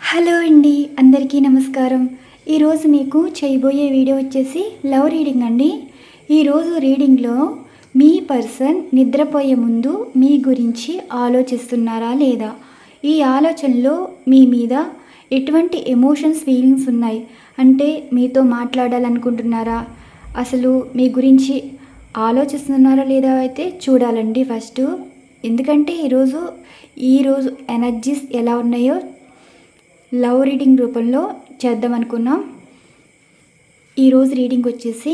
Hello అండి అందరికీ నమస్కారం. ఈరోజు మీకు చేయబోయే వీడియో వచ్చేసి లవ్ రీడింగ్ అండి. ఈరోజు రీడింగ్లో మీ పర్సన్ నిద్రపోయే ముందు మీ గురించి ఆలోచిస్తున్నారా లేదా? ఈ ఆలోచనలో మీ మీద ఎటువంటి ఎమోషన్స్ ఫీలింగ్స్ ఉన్నాయి? అంటే మీతో మాట్లాడాలనుకుంటున్నారా? అసలు మీ గురించి ఆలోచిస్తున్నారా లేదా అయితే చూడాలండి ఫస్ట్. ఎందుకంటే ఈరోజు ఈరోజు ఎనర్జీస్ ఎలా ఉన్నాయో లవ్ రీడింగ్ రూపంలో చేద్దాం అనుకున్నాం. ఈరోజు రీడింగ్ వచ్చేసి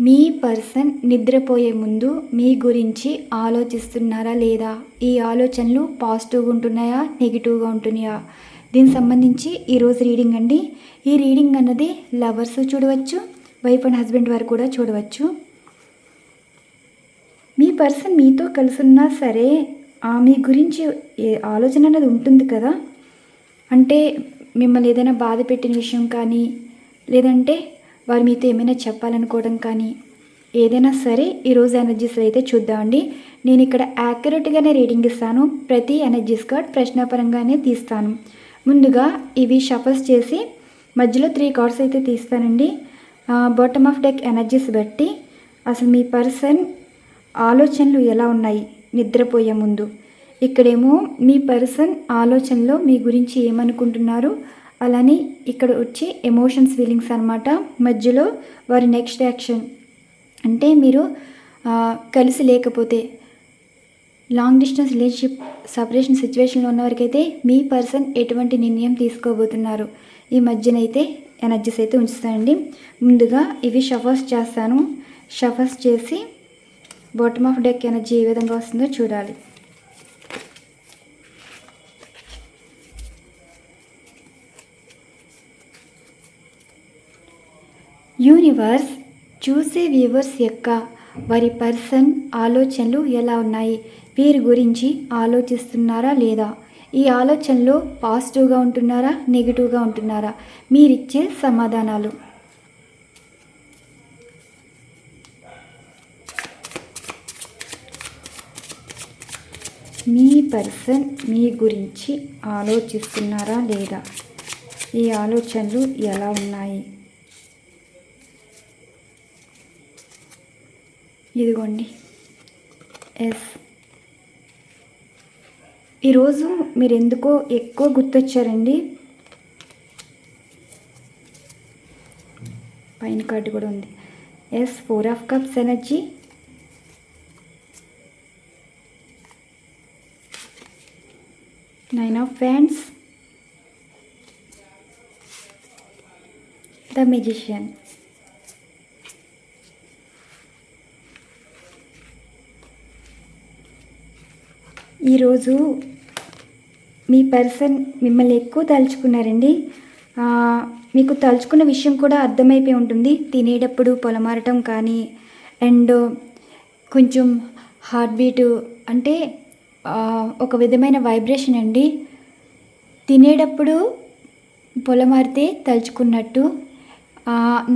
మీ పర్సన్ నిద్రపోయే ముందు మీ గురించి ఆలోచిస్తున్నారా లేదా? ఈ ఆలోచనలు పాజిటివ్గా ఉంటున్నాయా? నెగిటివ్గా ఉంటున్నాయా? దీనికి సంబంధించి ఈరోజు రీడింగ్ అండి. ఈ రీడింగ్ అన్నది లవర్స్ చూడవచ్చు వైఫ్ అండ్ హస్బెండ్ వారు కూడా చూడవచ్చు. మీ పర్సన్ మీతో కలిసి ఉన్నా సరే మీ గురించి ఏ ఆలోచన అనేది ఉంటుంది కదా. అంటే మిమ్మల్ని ఏదైనా బాధ పెట్టిన విషయం కానీ లేదంటే వారు మీతో ఏమైనా చెప్పాలనుకోవడం కానీ ఏదైనా సరే ఈరోజు ఎనర్జీస్ అయితే చూద్దామండి. నేను ఇక్కడ యాక్యురేట్గానే రీడింగ్ ఇస్తాను. ప్రతి ఎనర్జీస్ కార్డ్ ప్రశ్నాపరంగానే తీస్తాను. ముందుగా ఇవి షఫల్స్ చేసి మధ్యలో త్రీ కార్డ్స్ అయితే తీస్తానండి. బాటమ్ ఆఫ్ డెక్ ఎనర్జీస్ బట్టి అసలు మీ పర్సన్ ఆలోచనలు ఎలా ఉన్నాయి? నిద్రపోయే ముందు. ఇక్కడేమో మీ పర్సన్ ఆలోచనలో మీ గురించి ఏమనుకుంటున్నారు? అలానే ఇక్కడ వచ్చి ఎమోషన్స్ ఫీలింగ్స్ అనమాట మధ్యలో వారి నెక్స్ట్ యాక్షన్. అంటే మీరు కలిసి లేకపోతే లాంగ్ డిస్టెన్స్ రిలేషన్షిప్ సపరేషన్ సిచ్యువేషన్లో ఉన్నవారికైతే మీ పర్సన్ ఎటువంటి నిర్ణయం తీసుకోబోతున్నారు? ఈ మధ్యనైతే ఎనర్జీస్ అయితే ఉంచుతానండి ముందుగా ఇవి షఫర్స్ చేస్తాను. షఫర్స్ చేసి బాటమ్ ఆఫ్ డెక్ ఎనర్జీ ఏ విధంగా వస్తుందో చూడాలి. యూనివర్స్ చూసే వ్యూవర్స్ యొక్క వారి పర్సన్ ఆలోచనలు ఎలా ఉన్నాయి? వీరి గురించి ఆలోచిస్తున్నారా లేదా? ఈ ఆలోచనలో పాజిటివ్గా ఉంటున్నారా? నెగిటివ్గా ఉంటున్నారా? మీరిచ్చే సమాధానాలు. మీ పర్సన్ మీ గురించి ఆలోచిస్తున్నారా లేదా? ఈ ఆలోచనలు ఎలా ఉన్నాయి? ఇదిగోండి. ఎస్. ఈరోజు మీరు ఎందుకో ఎక్కువ గుర్తొచ్చారండి. పైన కార్డు కూడా ఉంది. Ace four of cups energy. Nine of wands the magician. ఈరోజు మీ పర్సన్ మిమ్మల్ని ఎక్కువ తలుచుకున్నారండి. మీకు తలుచుకున్న విషయం కూడా అర్థమైపోయి ఉంటుంది. తినేటప్పుడు పొలమారటం కానీ అండ్ కొంచెం హార్ట్ బీటు అంటే ఒక విధమైన వైబ్రేషన్ అండి. తినేటప్పుడు పొలమారితే తలుచుకున్నట్టు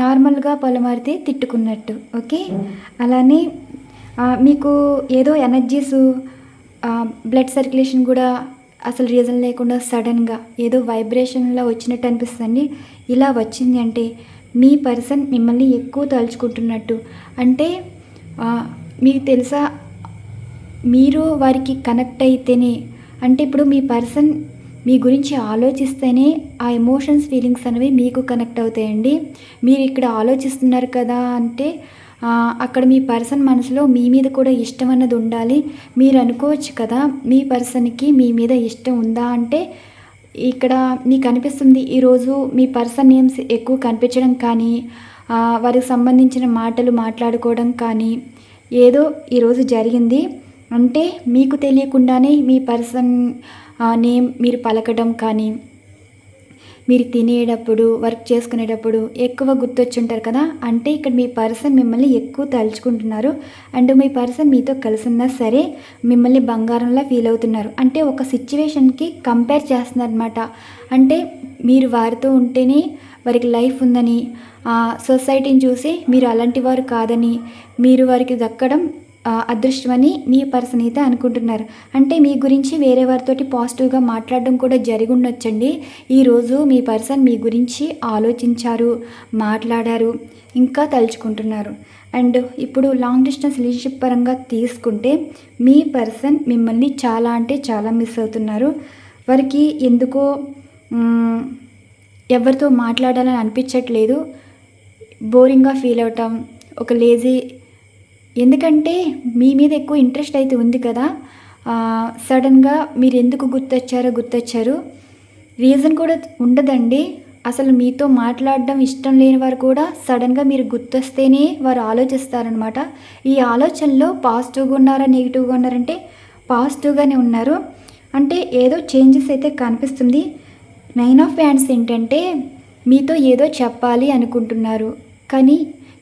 నార్మల్గా పొలమారితే తిట్టుకున్నట్టు ఓకే? అలానే మీకు ఏదో ఎనర్జీస్ బ్లడ్ సర్క్యులేషన్ కూడా అసలు రీజన్ లేకుండా సడన్గా ఏదో వైబ్రేషన్లో వచ్చినట్టు అనిపిస్తుంది ఇలా వచ్చింది అంటే మీ పర్సన్ మిమ్మల్ని ఎక్కువ తలుచుకుంటున్నట్టు. అంటే మీకు తెలుసా మీరు వారికి కనెక్ట్ అయితేనే అంటే ఇప్పుడు మీ పర్సన్ మీ గురించి ఆలోచిస్తేనే ఆ ఎమోషన్స్ ఫీలింగ్స్ అనేవి మీకు కనెక్ట్ అవుతాయండి. మీరు ఇక్కడ ఆలోచిస్తున్నారు కదా అంటే అక్కడ మీ పర్సన్ మనసులో మీ మీద కూడా ఇష్టం అన్నది ఉండాలి. మీరు అనుకోవచ్చు కదా మీ పర్సన్కి మీ మీద ఇష్టం ఉందా అంటే ఇక్కడ మీకు అనిపిస్తుంది ఈరోజు మీ పర్సన్ నేమ్స్ ఎక్కువ కనిపించడం కానీ వారికి సంబంధించిన మాటలు మాట్లాడుకోవడం కానీ ఏదో ఈరోజు జరిగింది. అంటే మీకు తెలియకుండానే మీ పర్సన్ నేమ్ మీరు పలకడం కానీ మీరు తినేటప్పుడు వర్క్ చేసుకునేటప్పుడు ఎక్కువ గుర్తొచ్చుంటారు కదా? అంటే ఇక్కడ మీ పర్సన్ మిమ్మల్ని ఎక్కువ తలుచుకుంటున్నారు. అండ్ మీ పర్సన్ మీతో కలిసి ఉన్నా సరే మిమ్మల్ని బంగారంలా ఫీల్ అవుతున్నారు. అంటే ఒక సిచ్యువేషన్కి కంపేర్ చేస్తున్నారు అనమాట అంటే మీరు వారితో ఉంటేనే వారికి లైఫ్ ఉందని సొసైటీని చూసి మీరు అలాంటి వారు కాదని మీరు వారికి దక్కడం అదృష్టమని మీ పర్సన్ అయితే అనుకుంటున్నారు. అంటే మీ గురించి వేరే వారితోటి పాజిటివ్గా మాట్లాడడం కూడా జరిగి ఉండొచ్చండి ఈరోజు మీ పర్సన్ మీ గురించి ఆలోచించారు మాట్లాడారు ఇంకా తలుచుకుంటున్నారు. అండ్ ఇప్పుడు లాంగ్ డిస్టెన్స్ రిలేషన్షిప్ పరంగా తీసుకుంటే మీ పర్సన్ మిమ్మల్ని చాలా అంటే చాలా మిస్ అవుతున్నారు. వారికి ఎందుకో ఎవరితో మాట్లాడాలని అనిపించట్లేదు. బోరింగ్గా ఫీల్ అవటం ఒక లేజీ ఎందుకంటే మీ మీద ఎక్కువ ఇంట్రెస్ట్ అయితే ఉంది కదా సడన్గా మీరు ఎందుకు గుర్తొచ్చారో గుర్తొచ్చారు. రీజన్ కూడా ఉండదండి. అసలు మీతో మాట్లాడడం ఇష్టం లేని వారు కూడా సడన్గా మీరు గుర్తొస్తేనే వారు ఆలోచిస్తారనమాట ఈ ఆలోచనలో పాజిటివ్గా ఉన్నారా నెగిటివ్గా ఉన్నారంటే పాజిటివ్గానే ఉన్నారు. అంటే ఏదో చేంజెస్ అయితే కనిపిస్తుంది. నైన్ ఆఫ్ హ్యాండ్స్ ఏంటంటే మీతో ఏదో చెప్పాలి అనుకుంటున్నారు. కానీ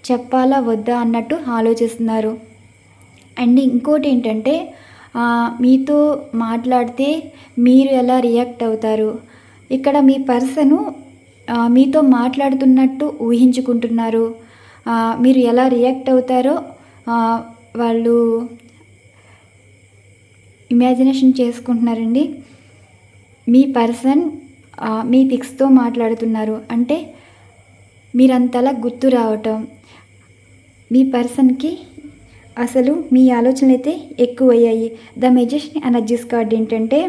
చెప్పాలా వద్దా అన్నట్టు ఆలోచిస్తున్నారు. అండ్ ఇంకోటి ఏంటంటే మీతో మాట్లాడితే మీరు ఎలా రియాక్ట్ అవుతారు? ఇక్కడ మీ పర్సను మీతో మాట్లాడుతున్నట్టు ఊహించుకుంటున్నారు. మీరు ఎలా రియాక్ట్ అవుతారో వాళ్ళు ఇమాజినేషన్ చేసుకుంటున్నారండి. మీ పర్సన్ మీ పిక్స్తో మాట్లాడుతున్నారు. అంటే మీరంతలా గుర్తు రావటం మీ పర్సన్కి అసలు మీ ఆలోచనలు అయితే ఎక్కువయ్యాయి. ద మెజిషియన్ ఎనర్జీస్ కార్డ్ ఏంటంటే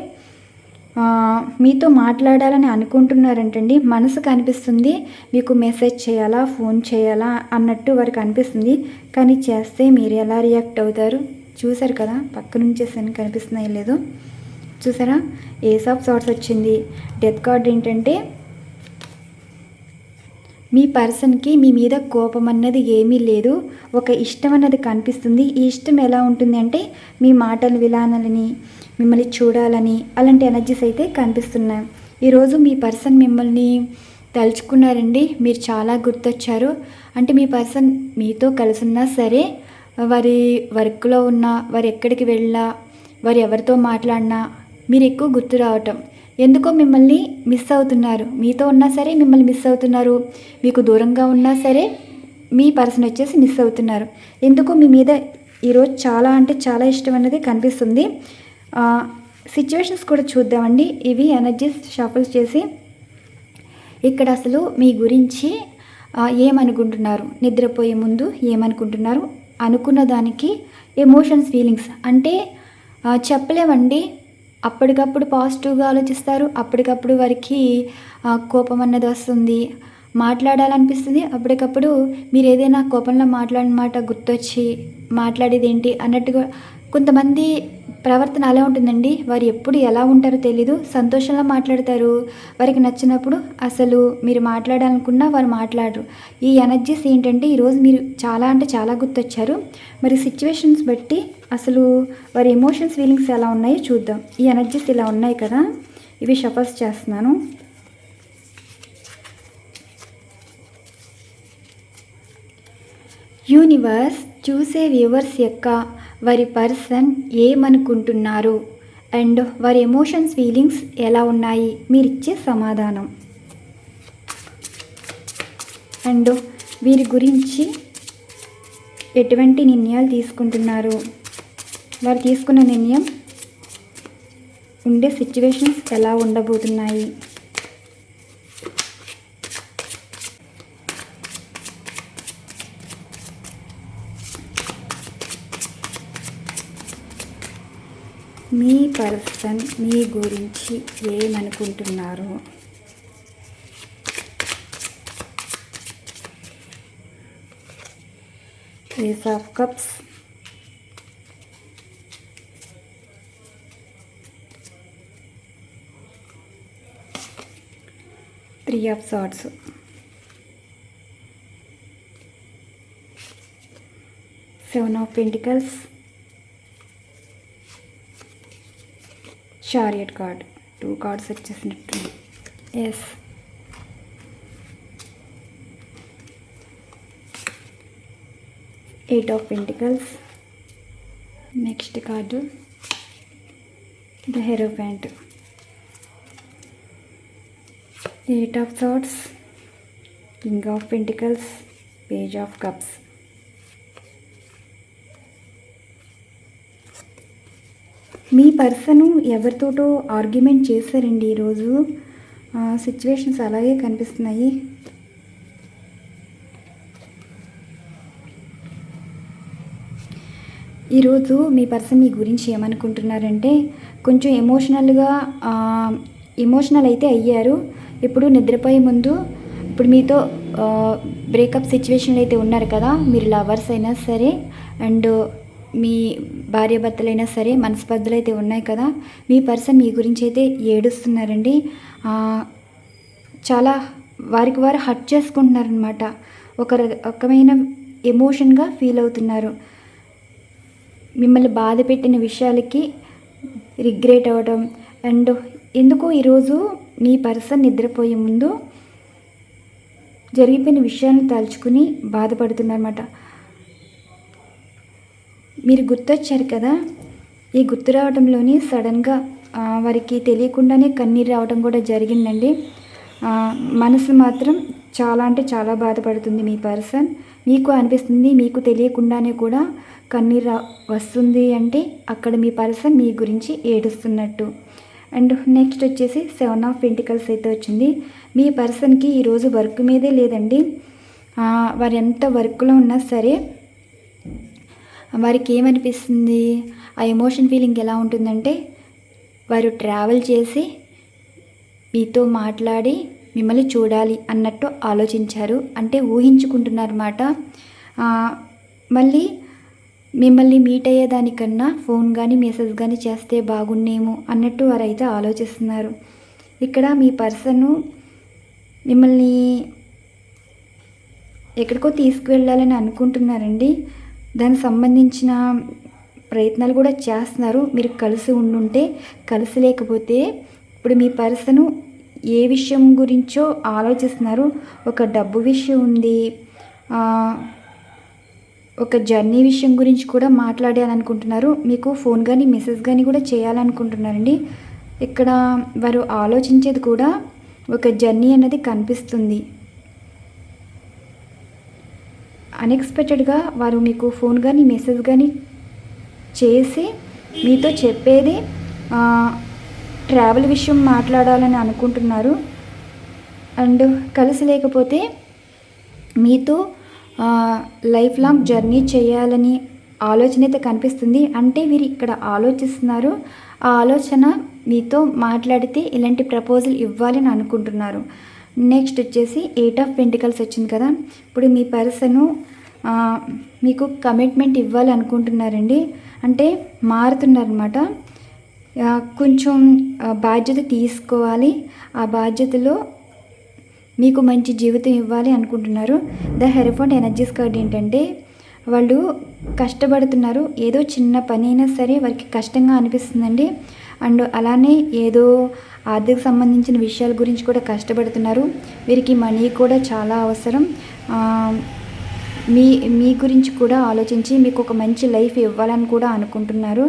మీతో మాట్లాడాలని అనుకుంటున్నారంటండి. మనసు కనిపిస్తుంది మీకు మెసేజ్ చేయాలా ఫోన్ చేయాలా అన్నట్టు వారికి అనిపిస్తుంది. కానీ చేస్తే మీరు ఎలా రియాక్ట్ అవుతారు? చూసారు కదా పక్క నుంచి సన్ కనిపిస్తున్నాయి లేదు. చూసారా? ఏస్ ఆఫ్ సార్ట్స్ వచ్చింది. డెత్ కార్డ్ ఏంటంటే మీ పర్సన్కి మీ మీద కోపం అన్నది ఏమీ లేదు. ఒక ఇష్టం అన్నది కనిపిస్తుంది. ఈ ఇష్టం ఎలా ఉంటుంది అంటే మీ మాటలు విలానాలని మిమ్మల్ని చూడాలని అలాంటి ఎనర్జీస్ అయితే కనిపిస్తున్నాయి. ఈరోజు మీ పర్సన్ మిమ్మల్ని తలుచుకున్నారండి. మీరు చాలా గుర్తొచ్చారు. అంటే మీ పర్సన్ మీతో కలిసి ఉన్నా సరే వారి వర్క్లో ఉన్నా వారు ఎక్కడికి వెళ్ళినా వారు ఎవరితో మాట్లాడినా మీరు ఎక్కువ గుర్తు రావటం. ఎందుకో మిమ్మల్ని మిస్ అవుతున్నారు. మీతో ఉన్నా సరే మిమ్మల్ని మిస్ అవుతున్నారు. మీకు దూరంగా ఉన్నా సరే మీ పర్సన్ వచ్చేసి మిస్ అవుతున్నారు. ఎందుకో మీ మీద ఈరోజు చాలా అంటే చాలా ఇష్టం అనేది కనిపిస్తుంది. సిచ్యువేషన్స్ కూడా చూద్దామండి. ఇవి ఎనర్జీస్ షఫల్ చేసి ఇక్కడ అసలు మీ గురించి ఏమనుకుంటున్నారు? నిద్రపోయే ముందు ఏమనుకుంటున్నారు? అనుకున్న దానికి ఎమోషన్స్ ఫీలింగ్స్ అంటే చెప్పలేమండి. అప్పటికప్పుడు పాజిటివ్గా ఆలోచిస్తారు. అప్పటికప్పుడు వారికి కోపం అన్నది వస్తుంది. మాట్లాడాలనిపిస్తుంది. అప్పటికప్పుడు మీరు ఏదైనా కోపంలో మాట్లాడిన మాట గుర్తొచ్చి మాట్లాడేది ఏంటి అన్నట్టుగా కొంతమంది ప్రవర్తన అలా ఉంటుందండి. వారు ఎప్పుడు ఎలా ఉంటారో తెలీదు. సంతోషంగా మాట్లాడతారు. వారికి నచ్చినప్పుడు అసలు మీరు మాట్లాడాలనుకున్నా వారు మాట్లాడరు. ఈ ఎనర్జీస్ ఏంటంటే ఈరోజు మీరు చాలా అంటే చాలా గుర్తొచ్చారు. మరి సిచ్యువేషన్స్ బట్టి అసలు వారి ఎమోషన్స్ ఫీలింగ్స్ ఎలా ఉన్నాయో చూద్దాం. ఈ ఎనర్జీస్ ఇలా ఉన్నాయి కదా. ఇవి షఫర్స్ చేస్తున్నాను. యూనివర్స్ చూసే వ్యూవర్స్ యొక్క వారి పర్సన్ ఏమనుకుంటున్నారు? అండ్ వారి ఎమోషన్స్ ఫీలింగ్స్ ఎలా ఉన్నాయి? మీరు ఇచ్చే సమాధానం. అండ్ వీరి గురించి ఎటువంటి నిర్ణయాలు తీసుకుంటున్నారు? వారు తీసుకున్న నిర్ణయం ఉండే సిచ్యువేషన్స్ ఎలా ఉండబోతున్నాయి మీ పర్సన్ మీ గురించి ఏమనుకుంటున్నారు? Ace of cups three of swords seven of pentacles chariot card two cards వచ్చేసినట్టు ace eight of pentacles next card the hierophant eight of swords king of pentacles page of cups మీ person ఎవరితోటో argument చేశారండి ఈరోజు? Situations అలాగే కనిపిస్తున్నాయి. ఈరోజు మీ person మీ గురించి ఏమనుకుంటున్నారంటే కొంచెం ఎమోషనల్గా ఎమోషనల్ అయితే అయ్యారు. ఇప్పుడు నిద్రపోయే ముందు ఇప్పుడు మీతో బ్రేకప్ సిచ్యువేషన్లో అయితే ఉన్నారు కదా మీరు లవర్స్ అయినా సరే అండ్ మీ భార్యాభర్తలైనా సరే మనస్పర్ధలు అయితే ఉన్నాయి కదా మీ పర్సన్ మీ గురించి అయితే ఏడుస్తున్నారండి చాలా వారికి వారు హర్ట్ చేసుకుంటున్నారనమాట ఒక రకమైన ఎమోషన్గా ఫీల్ అవుతున్నారు. మిమ్మల్ని బాధ పెట్టిన విషయాలకి రిగ్రెట్ అవ్వడం అండ్ ఎందుకు ఈరోజు మీ పర్సన్ నిద్రపోయే ముందు జరిగిపోయిన విషయాన్ని తలుచుకుని బాధపడుతున్నారన్నమాట. మీరు గుర్తొచ్చారు కదా? ఈ గుర్తు రావడంలోని సడన్గా వారికి తెలియకుండానే కన్నీరు రావడం కూడా జరిగిందండి. మనసు మాత్రం చాలా అంటే చాలా బాధపడుతుంది మీ పర్సన్. మీకు అనిపిస్తుంది మీకు తెలియకుండానే కూడా కన్నీరు రా- వస్తుంది అంటే అక్కడ మీ పర్సన్ మీ గురించి ఏడుస్తున్నట్టు. అండ్ నెక్స్ట్ వచ్చేసి సెవెన్ ఆఫ్ పెంటికల్స్ అయితే వచ్చింది. మీ పర్సన్కి ఈరోజు వర్క్ మీదే లేదండి. వారు ఎంత వర్క్లో ఉన్నా సరే వారికి ఏమనిపిస్తుంది? ఆ ఎమోషన్ ఫీలింగ్ ఎలా ఉంటుందంటే వారు ట్రావెల్ చేసి మీతో మాట్లాడి మిమ్మల్ని చూడాలి అన్నట్టు ఆలోచించారు. అంటే ఊహించుకుంటున్నారన్నమాట. మళ్ళీ మిమ్మల్ని మీట్ అయ్యేదానికన్నా ఫోన్ కానీ మెసేజ్ కానీ చేస్తే బాగున్నేమో అన్నట్టు వారు అయితే ఆలోచిస్తున్నారు. ఇక్కడ మీ పర్సన్ మిమ్మల్ని ఎక్కడికో తీసుకువెళ్ళాలని అనుకుంటున్నారండి. దానికి సంబంధించిన ప్రయత్నాలు కూడా చేస్తున్నారు. మీరు కలిసి ఉండుంటే కలిసి లేకపోతే ఇప్పుడు మీ పర్సను ఏ విషయం గురించో ఆలోచిస్తున్నారు. ఒక డబ్బు విషయం ఉంది. ఒక జర్నీ విషయం గురించి కూడా మాట్లాడాలనుకుంటున్నారు. మీకు ఫోన్ కానీ మెసేజ్ కానీ కూడా చేయాలనుకుంటున్నారండి. ఇక్కడ వారు ఆలోచించేది కూడా ఒక జర్నీ అనేది కనిపిస్తుంది. అన్ఎక్స్పెక్టెడ్గా వారు మీకు ఫోన్ కానీ మెసేజ్ కానీ చేసి మీతో చెప్పేది ట్రావెల్ విషయం మాట్లాడాలని అనుకుంటున్నారు. అండ్ కలిసి లేకపోతే మీతో లైఫ్ లాంగ్ జర్నీ చేయాలని ఆలోచన అయితే కనిపిస్తుంది. అంటే వీరు ఇక్కడ ఆలోచిస్తున్నారు. ఆ ఆలోచన మీతో మాట్లాడితే ఇలాంటి ప్రపోజల్ ఇవ్వాలని అనుకుంటున్నారు. నెక్స్ట్ వచ్చేసి ఎయిట్ ఆఫ్ పెంటికల్స్ వచ్చింది కదా. ఇప్పుడు మీ పర్సను మీకు కమిట్మెంట్ ఇవ్వాలి అనుకుంటున్నారండి అంటే మారుతున్నారనమాట కొంచెం బాధ్యత తీసుకోవాలి. ఆ బాధ్యతలో మీకు మంచి జీవితం ఇవ్వాలి అనుకుంటున్నారు. ద హెరఫోన్ ఎనర్జీస్ కార్డ్ ఏంటంటే వాళ్ళు కష్టపడుతున్నారు. ఏదో చిన్న పని అయినా సరే వారికి కష్టంగా అనిపిస్తుందండి. అండ్ అలానే ఏదో ఆర్థిక సంబంధించిన విషయాల గురించి కూడా కష్టపడుతున్నారు. వీరికి మనీ కూడా చాలా అవసరం. మీ మీ గురించి కూడా ఆలోచించి మీకు ఒక మంచి లైఫ్ ఇవ్వాలని కూడా అనుకుంటున్నారు.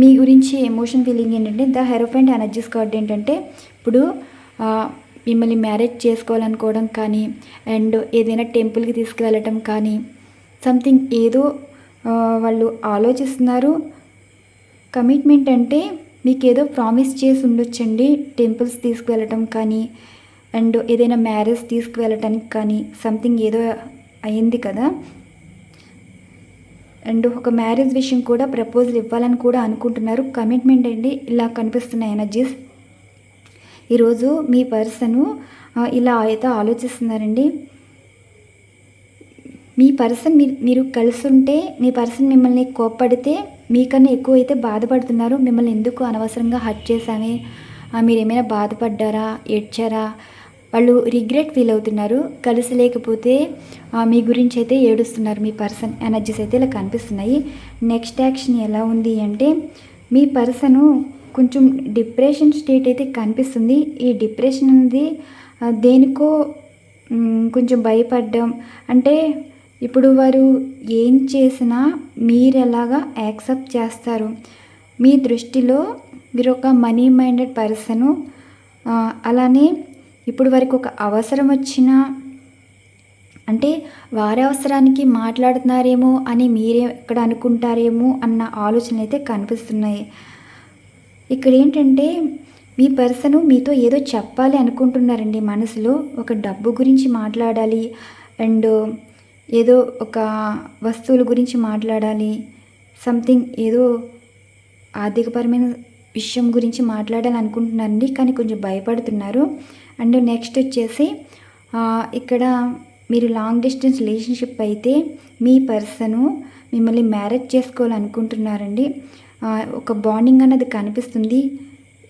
మీ గురించి ఎమోషన్ ఫీలింగ్ ఏంటంటే ద హెరోఫెంట్ ఎనర్జీస్ కార్డ్ ఏంటంటే ఇప్పుడు మిమ్మల్ని మ్యారేజ్ చేసుకోవాలనుకోవడం కానీ అండ్ ఏదైనా టెంపుల్కి తీసుకువెళ్ళటం కానీ సంథింగ్ ఏదో వాళ్ళు ఆలోచిస్తున్నారు. కమిట్మెంట్ అంటే మీకేదో ప్రామిస్ చేసి ఉండొచ్చండి టెంపుల్స్ తీసుకువెళ్ళటం కానీ అండ్ ఏదైనా మ్యారేజ్ తీసుకువెళ్ళటానికి కానీ సంథింగ్ ఏదో అయింది కదా. అండ్ ఒక మ్యారేజ్ విషయం కూడా ప్రపోజల్ ఇవ్వాలని కూడా అనుకుంటున్నారు. కమిట్మెంట్ అండి ఇలా కనిపిస్తున్నాయి ఎనర్జీస్. ఈరోజు మీ పర్సను ఇలా అయితే ఆలోచిస్తున్నారండి. మీ పర్సన్ మీరు కలిసి ఉంటే మీ పర్సన్ మిమ్మల్ని కోప్పడితే మీకన్నా ఎక్కువ అయితే బాధపడుతున్నారు. మిమ్మల్ని ఎందుకు అనవసరంగా హర్ట్ చేశామే? మీరు ఏమైనా బాధపడ్డారా? ఏడ్చారా? వాళ్ళు రిగ్రెట్ ఫీల్ అవుతున్నారు. కలిసి లేకపోతే మీ గురించి అయితే ఏడుస్తున్నారు. మీ పర్సన్ ఎనర్జీస్ అయితే ఇలా కనిపిస్తున్నాయి. నెక్స్ట్ యాక్షన్ ఎలా ఉంది అంటే మీ పర్సను కొంచెం డిప్రెషన్ స్టేట్ అయితే కనిపిస్తుంది. ఈ డిప్రెషన్ అనేది దేనికో కొంచెం భయపడ్డం. అంటే ఇప్పుడు వారు ఏం చేసినా మీరు ఎలాగా యాక్సెప్ట్ చేస్తారు? మీ దృష్టిలో మీరు ఒక మనీ మైండెడ్ పర్సను అలానే ఇప్పుడు వారికి ఒక అవసరం వచ్చినా అంటే వారి అవసరానికి మాట్లాడుతున్నారేమో అని మీరే ఇక్కడ అనుకుంటారేమో అన్న ఆలోచనలు అయితే కనిపిస్తున్నాయి. ఇక్కడ ఏంటంటే మీ పర్సన్ మీతో ఏదో చెప్పాలి అనుకుంటున్నారండి మనసులో ఒక డబ్బు గురించి మాట్లాడాలి అండ్ ఏదో ఒక వస్తువుల గురించి మాట్లాడాలి సంథింగ్ ఏదో ఆర్థికపరమైన విషయం గురించి మాట్లాడాలి అనుకుంటున్నారండి కానీ కొంచెం భయపడుతున్నారు. అండ్ నెక్స్ట్ వచ్చేసి ఇక్కడ మీరు లాంగ్ డిస్టెన్స్ రిలేషన్షిప్ అయితే మీ పర్సను మిమ్మల్ని మ్యారేజ్ చేసుకోవాలనుకుంటున్నారండి. ఒక బాండింగ్ అన్నది కనిపిస్తుంది.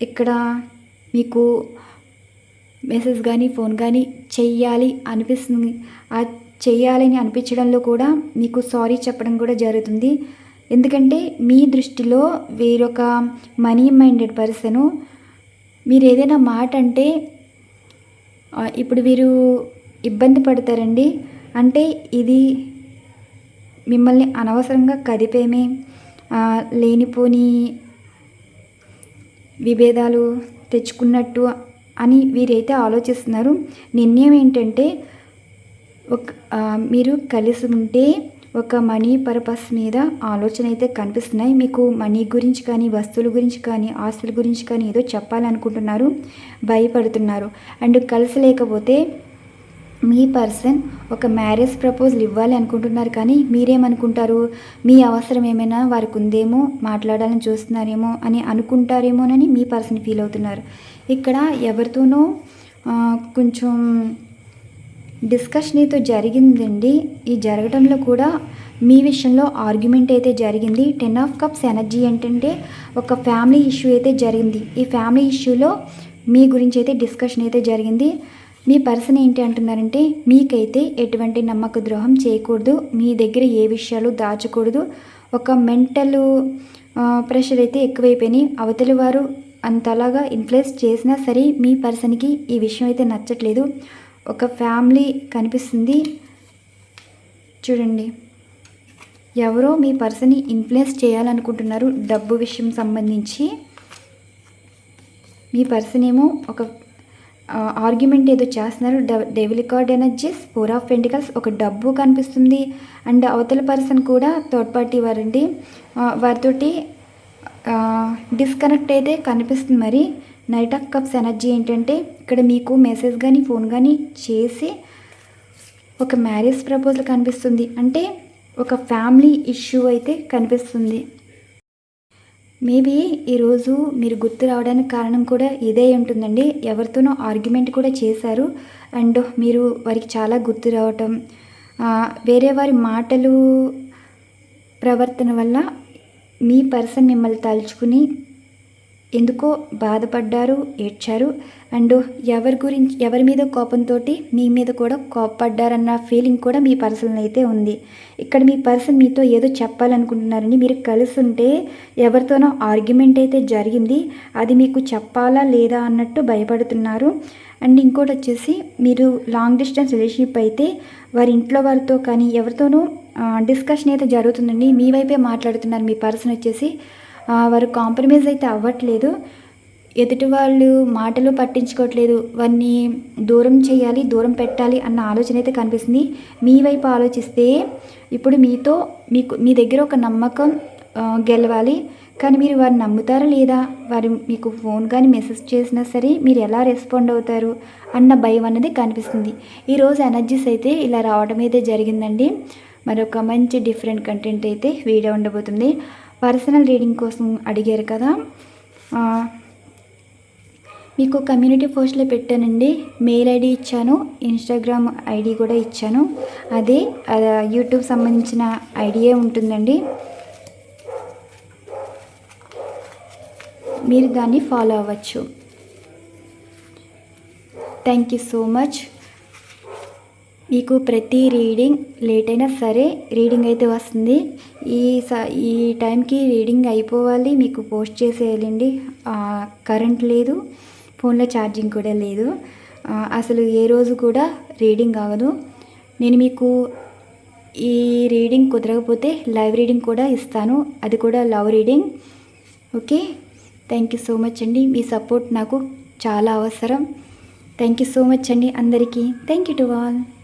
ఇక్కడ మీకు మెసేజ్ కానీ ఫోన్ కానీ చెయ్యాలి అనిపిస్తుంది. చేయాలని అనిపించడంలో కూడా మీకు సారీ చెప్పడం కూడా జరుగుతుంది. ఎందుకంటే మీ దృష్టిలో వేరొక మనీ మైండెడ్ పర్సను మీరు ఏదైనా మాట అంటే ఇప్పుడు వీరు ఇబ్బంది పడతారండి. అంటే ఇది మిమ్మల్ని అనవసరంగా కదిపేమే లేనిపోని విభేదాలు తెచ్చుకున్నట్టు అని వీరైతే ఆలోచిస్తున్నారు. నిర్ణయం ఏంటంటే ఒక మీరు కలిసి ఉంటే ఒక మనీ పర్పస్ మీద ఆలోచన అయితే కనిపిస్తున్నాయి. మీకు మనీ గురించి కానీ వస్తువుల గురించి కానీ ఆస్తుల గురించి కానీ ఏదో చెప్పాలనుకుంటున్నారు భయపడుతున్నారు. అండ్ కలిసి లేకపోతే మీ పర్సన్ ఒక మ్యారేజ్ ప్రపోజల్ ఇవ్వాలి అనుకుంటున్నారు కానీ మీరేమనుకుంటారు? మీ అవసరం ఏమైనా వారికి ఉందేమో మాట్లాడాలని చూస్తున్నారేమో అని అనుకుంటారేమోనని మీ పర్సన్ ఫీల్ అవుతున్నారు. ఇక్కడ ఎవరితోనో కొంచెం డిస్కషన్ అయితే జరిగిందండి. ఈ జరగడంలో కూడా మీ విషయంలో ఆర్గ్యుమెంట్ అయితే జరిగింది. టెన్ ఆఫ్ కప్స్ ఎనర్జీ ఏంటంటే ఒక ఫ్యామిలీ ఇష్యూ అయితే జరిగింది. ఈ ఫ్యామిలీ ఇష్యూలో మీ గురించి అయితే డిస్కషన్ అయితే జరిగింది. మీ పర్సన్ ఏంటి అంటున్నారంటే మీకైతే ఎటువంటి నమ్మక ద్రోహం చేయకూడదు. మీ దగ్గర ఏ విషయాలు దాచకూడదు. ఒక మెంటల్ ప్రెషర్ అయితే ఎక్కువైపోయినాయి. అవతలి వారు అంతలాగా ఇన్ఫ్లుయెన్స్ చేసినా సరే మీ పర్సన్కి ఈ విషయం అయితే నచ్చట్లేదు. ఒక ఫ్యామిలీ కనిపిస్తుంది. చూడండి. ఎవరో మీ పర్సన్ని ఇన్ఫ్లుయెన్స్ చేయాలనుకుంటున్నారు డబ్బు విషయం సంబంధించి. మీ పర్సన్ ఏమో ఒక ఆర్గ్యుమెంట్ ఏదో చేస్తున్నారు. Devil card energies four of pentacles ఒక డబ్బు కనిపిస్తుంది. అండ్ అవతల పర్సన్ కూడా థర్డ్ పార్టీ వారండి. వారితోటి డిస్కనెక్ట్ అయితే కనిపిస్తుంది మరి. నైట్ ఆఫ్ కప్స్ ఎనర్జీ ఏంటంటే ఇక్కడ మీకు మెసేజ్ కానీ ఫోన్ కానీ చేసి ఒక మ్యారేజ్ ప్రపోజల్ కనిపిస్తుంది. అంటే ఒక ఫ్యామిలీ ఇష్యూ అయితే కనిపిస్తుంది. మేబీ ఈరోజు మీరు గుర్తు రావడానికి కారణం కూడా ఇదే ఉంటుందండి. ఎవరితోనో ఆర్గ్యుమెంట్ కూడా చేశారు. అండ్ మీరు వారికి చాలా గుర్తు రావటం వేరే వారి మాటలు ప్రవర్తన వల్ల మీ పర్సన్ మిమ్మల్ని తలుచుకుని ఎందుకో బాధపడ్డారు ఏడ్చారు. అండ్ ఎవరి గురించి ఎవరి మీద కోపంతో మీ మీద కూడా కోపపడ్డారన్న ఫీలింగ్ కూడా మీ పర్సన్ అయితే ఉంది. ఇక్కడ మీ పర్సన్ మీతో ఏదో చెప్పాలనుకుంటున్నారని మీరు కలిసి ఉంటే ఎవరితోనో ఆర్గ్యుమెంట్ అయితే జరిగింది. అది మీకు చెప్పాలా లేదా అన్నట్టు భయపడుతున్నారు. అండ్ ఇంకోటి వచ్చేసి మీరు లాంగ్ డిస్టెన్స్ రిలేషన్షిప్ అయితే వారి ఇంట్లో వారితో కానీ ఎవరితోనూ డిస్కషన్ అయితే జరుగుతుందండి. మీ వైపే మాట్లాడుతున్నారు మీ పర్సన్ వచ్చేసి. వారు కాంప్రమైజ్ అయితే అవ్వట్లేదు. ఎదుటి వాళ్ళు మాటలు పట్టించుకోవట్లేదు. వారిని దూరం చేయాలి దూరం పెట్టాలి అన్న ఆలోచన అయితే కనిపిస్తుంది. మీ వైపు ఆలోచిస్తే ఇప్పుడు మీతో మీకు మీ దగ్గర ఒక నమ్మకం గెలవాలి. కానీ మీరు వారిని నమ్ముతారా లేదా? వారు మీకు ఫోన్ కానీ మెసేజ్ చేసినా సరే మీరు ఎలా రెస్పాండ్ అవుతారు అన్న భయం అనేది కనిపిస్తుంది. ఈరోజు ఎనర్జీస్ అయితే ఇలా రావడం అయితే జరిగిందండి. మరొక మంచి డిఫరెంట్ కంటెంట్ అయితే వీడియో ఉండబోతుంది. పర్సనల్ రీడింగ్ కోసం అడిగారు కదా. మీకు కమ్యూనిటీ పోస్ట్లో పెట్టానండి. మెయిల్ ఐడి ఇచ్చాను ఇన్స్టాగ్రామ్ ఐడి కూడా ఇచ్చాను. అదే యూట్యూబ్ సంబంధించిన ఐడియే ఉంటుందండి. మీరు దాన్ని ఫాలో అవ్వచ్చు. Thank you so much. మీకు ప్రతి రీడింగ్ లేట్ అయినా సరే రీడింగ్ అయితే వస్తుంది. ఈ స ఈ టైంకి రీడింగ్ అయిపోవాలి. మీకు పోస్ట్ చేసేయాలండి. కరెంట్ లేదు. ఫోన్లో ఛార్జింగ్ కూడా లేదు. అసలు ఏ రోజు కూడా రీడింగ్ అవ్వదు నేను మీకు ఈ రీడింగ్ కుదరకపోతే లైవ్ రీడింగ్ కూడా ఇస్తాను. అది కూడా love reading. Okay? Thank you so much అండి. మీ సపోర్ట్ నాకు చాలా అవసరం. థ్యాంక్ యూ సో మచ్ అండి అందరికీ. Thank you to all.